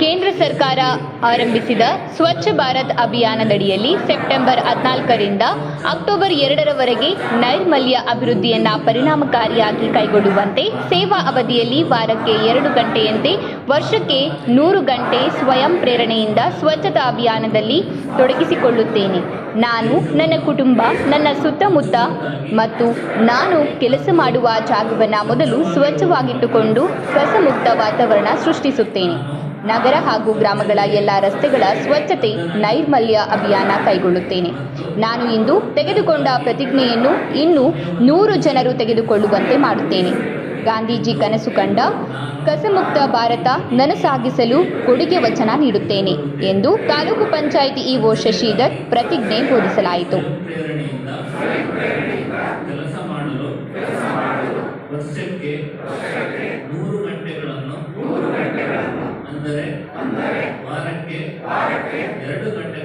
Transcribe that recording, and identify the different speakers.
Speaker 1: ಕೇಂದ್ರ ಸರ್ಕಾರ ಆರಂಭಿಸಿದ ಸ್ವಚ್ಛ ಭಾರತ್ ಅಭಿಯಾನದಡಿಯಲ್ಲಿ ಸೆಪ್ಟೆಂಬರ್ ಹದಿನಾಲ್ಕರಿಂದ ಅಕ್ಟೋಬರ್ ಎರಡರವರೆಗೆ ನೈರ್ಮಲ್ಯ ಅಭಿವೃದ್ಧಿಯನ್ನ ಪರಿಣಾಮಕಾರಿಯಾಗಿ ಕೈಗೊಳ್ಳುವಂತೆ ಸೇವಾ ಅವಧಿಯಲ್ಲಿ ವಾರಕ್ಕೆ ಎರಡು ಗಂಟೆಯಂತೆ ವರ್ಷಕ್ಕೆ ನೂರು ಗಂಟೆ ಸ್ವಯಂ ಪ್ರೇರಣೆಯಿಂದ ಸ್ವಚ್ಛತಾ ಅಭಿಯಾನದಲ್ಲಿ ತೊಡಗಿಸಿಕೊಳ್ಳುತ್ತೇನೆ. ನಾನು ನನ್ನ ಕುಟುಂಬ, ನನ್ನ ಸುತ್ತಮುತ್ತ ಮತ್ತು ನಾನು ಕೆಲಸ ಮಾಡುವ ಜಾಗವನ್ನು ಮೊದಲು ಸ್ವಚ್ಛವಾಗಿಟ್ಟುಕೊಂಡು ಕಸಮುಕ್ತ ವಾತಾವರಣ ಸೃಷ್ಟಿಸುತ್ತೇನೆ. ನಗರ ಹಾಗೂ ಗ್ರಾಮಗಳ ಎಲ್ಲ ರಸ್ತೆಗಳ ಸ್ವಚ್ಛತೆ, ನೈರ್ಮಲ್ಯ ಅಭಿಯಾನ ಕೈಗೊಳ್ಳುತ್ತೇನೆ. ನಾನು ಇಂದು ತೆಗೆದುಕೊಂಡ ಪ್ರತಿಜ್ಞೆಯನ್ನು ಇನ್ನೂ ನೂರು ಜನರು ತೆಗೆದುಕೊಳ್ಳುವಂತೆ ಮಾಡುತ್ತೇನೆ. ಗಾಂಧೀಜಿ ಕನಸು ಕಂಡ ಕಸಮುಕ್ತ ಭಾರತ ನನಸಾಗಿಸಲು ಕೊಡುಗೆ ವಚನ ನೀಡುತ್ತೇನೆ ಎಂದು ತಾಲೂಕು ಪಂಚಾಯಿತಿ ಇಒ ಶಶಿಧರ್ ಪ್ರತಿಜ್ಞೆ ಬೋಧಿಸಲಾಯಿತು.
Speaker 2: ಅಂದರೆ ವಾರಕ್ಕೆ ಎರಡು ಗಂಟೆ